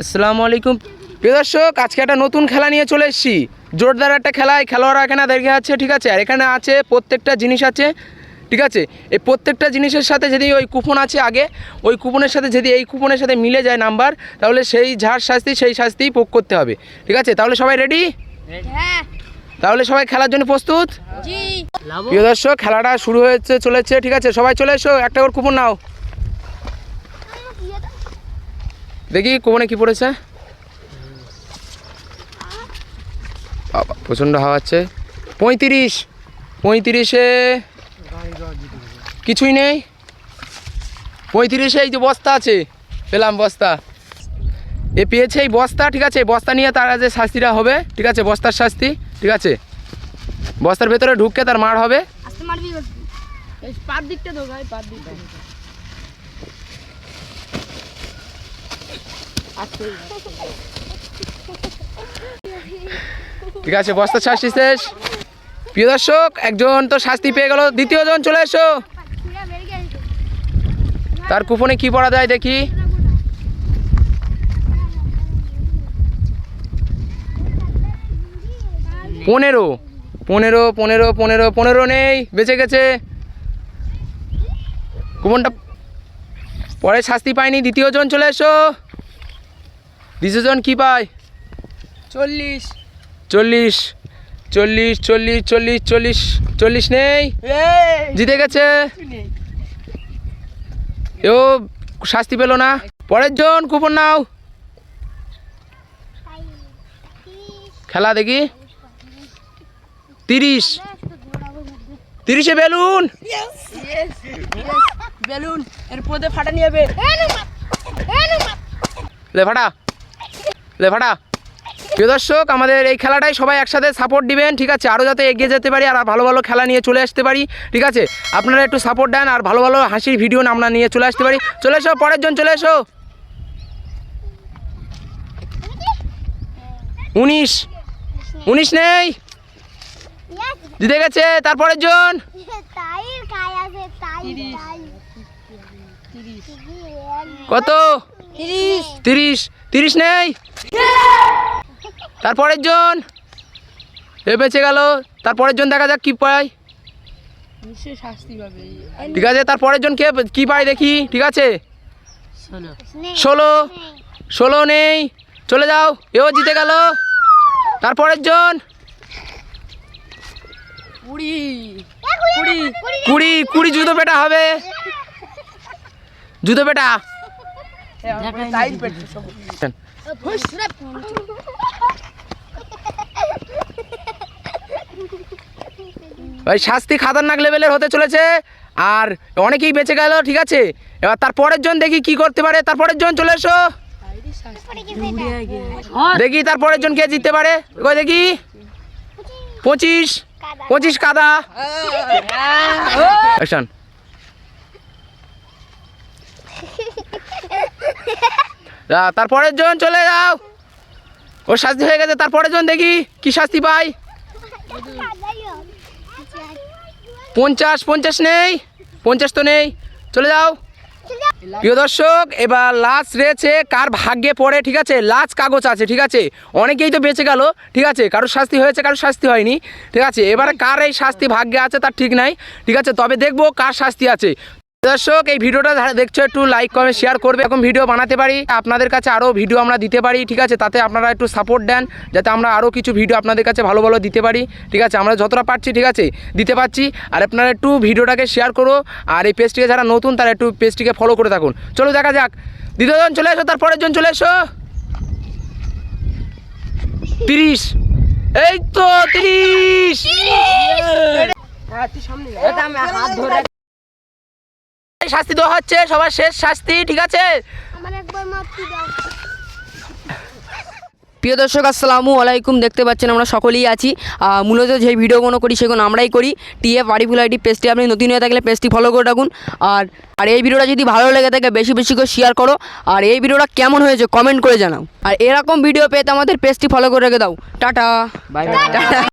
আসসালামু আলাইকুম। প্রিয় দর্শক, আজকে একটা নতুন খেলা নিয়ে চলে এসেছি। জোরদার একটা খেলায় খেলোয়াড়রা এখানে দেখে আছে, ঠিক আছে? আর এখানে আছে প্রত্যেকটা জিনিস আছে, ঠিক আছে? এই প্রত্যেকটা জিনিসের সাথে যদি ওই কুপন আছে আগে, ওই কুপনের সাথে যদি এই কুপনের সাথে মিলে যায় নাম্বার, তাহলে সেই যার শাস্তি, সেই শাস্তিই ভোগ করতে হবে। ঠিক আছে? তাহলে সবাই রেডি? হ্যাঁ। তাহলে সবাই খেলার জন্য প্রস্তুত? প্রিয় দর্শক খেলাটা শুরু হয়েছে চলেছে ঠিক আছে? সবাই চলে এসো একটা করে কুপন নাও। দেখি কুপনে কি পড়েছে। বাবা প্রচণ্ড হাওয়া আছে পঁয়ত্রিশ পঁয়ত্রিশে কিছুই নেই। পঁয়ত্রিশে এই যে বস্তা আছে পেলাম বস্তা। এ পেয়েছে এই বস্তা ঠিক আছে? বস্তা নিয়ে তার যে শাস্তিটা হবে ঠিক আছে? বস্তার শাস্তি। ঠিক আছে? বস্তার ভেতরে ঢুককে তার মার হবে। ঠিক আছে বস্তার শাস্তি শেষ। প্রিয় দর্শক একজন তো শাস্তি পেয়ে গেল দ্বিতীয় জন চলে এসো। তার কুপনে কি পড়া যায় দেখি? পনেরো পনেরো পনেরো পনেরো পনেরো নেই বেঁচে গেছে। কুপনটা পরে শাস্তি পায়নি দ্বিতীয় জন চলে এসো। দ্বিতীয় জন কি পায়? চল্লিশ। চল্লিশ চল্লিশ চল্লিশ চল্লিশ চল্লিশ চল্লিশ নেই। জিতে গেছে। এও শাস্তি পেল না। পরের জন কুপন নাও। খেলা দেখি। তিরিশ। তিরিশে বেলুন। বেলুন এর পদে ফাটা নিয়ে যাবে। লেফাটা লেফাটা প্রিয় দর্শক আমাদের এই খেলাটাই সবাই একসাথে সাপোর্ট দিবেন ঠিক আছে? আরও যাতে এগিয়ে যেতে পারি আর ভালো ভালো খেলা নিয়ে চলে আসতে পারি ঠিক আছে? আপনারা একটু সাপোর্ট দেন আর ভালো ভালো হাসির ভিডিও আমরা নিয়ে চলে আসতে পারি। চলে এসো পরের জন চলে এসো। উনিশ। উনিশ নেই। জিতে গেছে তারপরের জন? তাইর খায় আছে তাই তাই। কত? তিরিশ। তিরিশ। নেই? তারপরের জন? এ বেঁচে গেল। তারপরের জন দেখা যাক কি পায়। ঠিক আছে তারপরের জন কে কি পায় দেখি ঠিক আছে? ষোলো। ষোলো নেই। চলে যাও এও জিতে গেল। তারপরের জন? কুড়ি। কুড়ি কুড়ি। কুড়ি জুতো পেটা হবে। জুতো পেটা ভাই শাস্তি খাতারনাক লেভেলের হতে চলেছে। আর অনেকেই বেঁচে গেল ঠিক আছে? এবার তারপরের জন দেখি কি করতে পারে। তারপরের জন চলে এসো। দেখি তারপরের জন কে জিততে পারে। দেখি? পঁচিশ। পঁচিশ কাদা। অ্যাকশন তারপরের জন চলে যাও। ও শাস্তি হয়ে গেছে তারপরের জন দেখি কি শাস্তি পাই। পঞ্চাশ পঞ্চাশ নেই পঞ্চাশ তো নেই। চলে যাও। প্রিয় দর্শক, এবার লাস্ট রয়েছে, কার ভাগ্যে পড়ে, ঠিক আছে? লাস্ট কাগজ আছে, ঠিক আছে? অনেকেই তো বেঁচে গেল, ঠিক আছে? কারোর শাস্তি হয়েছে, কারোর শাস্তি হয়নি, ঠিক আছে? এবারে কার এই শাস্তি ভাগ্যে আছে তার ঠিক নাই, ঠিক আছে? তবে দেখব কার শাস্তি আছে। দর্শক এই ভিডিওটা দেখছ একটু লাইক কমেন্ট শেয়ার করবে এরকম ভিডিও বানাতে পারি। আপনাদের কাছে আরও ভিডিও আমরা দিতে পারি ঠিক আছে? তাতে আপনারা একটু সাপোর্ট দেন যাতে আমরা আরও কিছু ভিডিও আপনাদের কাছে ভালো ভালো দিতে পারি ঠিক আছে? আমরা যতটা পারছি ঠিক আছে? দিতে পারছি। আর আপনারা একটু ভিডিওটাকে শেয়ার করো আর এই পেজটিকে যারা নতুন তারা একটু পেজটিকে ফলো করে থাকুন। চলো দেখা যাক। দ্বিতীয়জন চলে এসো তারপরের জন চলে এসো। তিরিশ। এই তো তিরিশ। হাত ধরে শাস্তি দেওয়া হচ্ছে সবার শেষ শাস্তি ঠিক আছে? আমার একবার মাপি দাও। প্রিয় দর্শক আসসালামু আলাইকুম দেখতে পাচ্ছেন আমরা সকলেই আছি। মূলত যে ভিডিওগুলো করি সেগুলো আমরাই করি। টিএফ আরিফুল আইডি পেজটি আপনি নতুন হয়ে থাকলে পেজটি ফলো করে রাখুন। আর আর এই ভিডিওটা যদি ভালো লেগে থাকে বেশি বেশি করে শেয়ার করো। আর এই ভিডিওটা কেমন হয়েছে কমেন্ট করে জানাও। আর এরকম ভিডিও পেতে আমাদের পেজটি ফলো করে রেখে দাও। টাটা। Bye bye tata.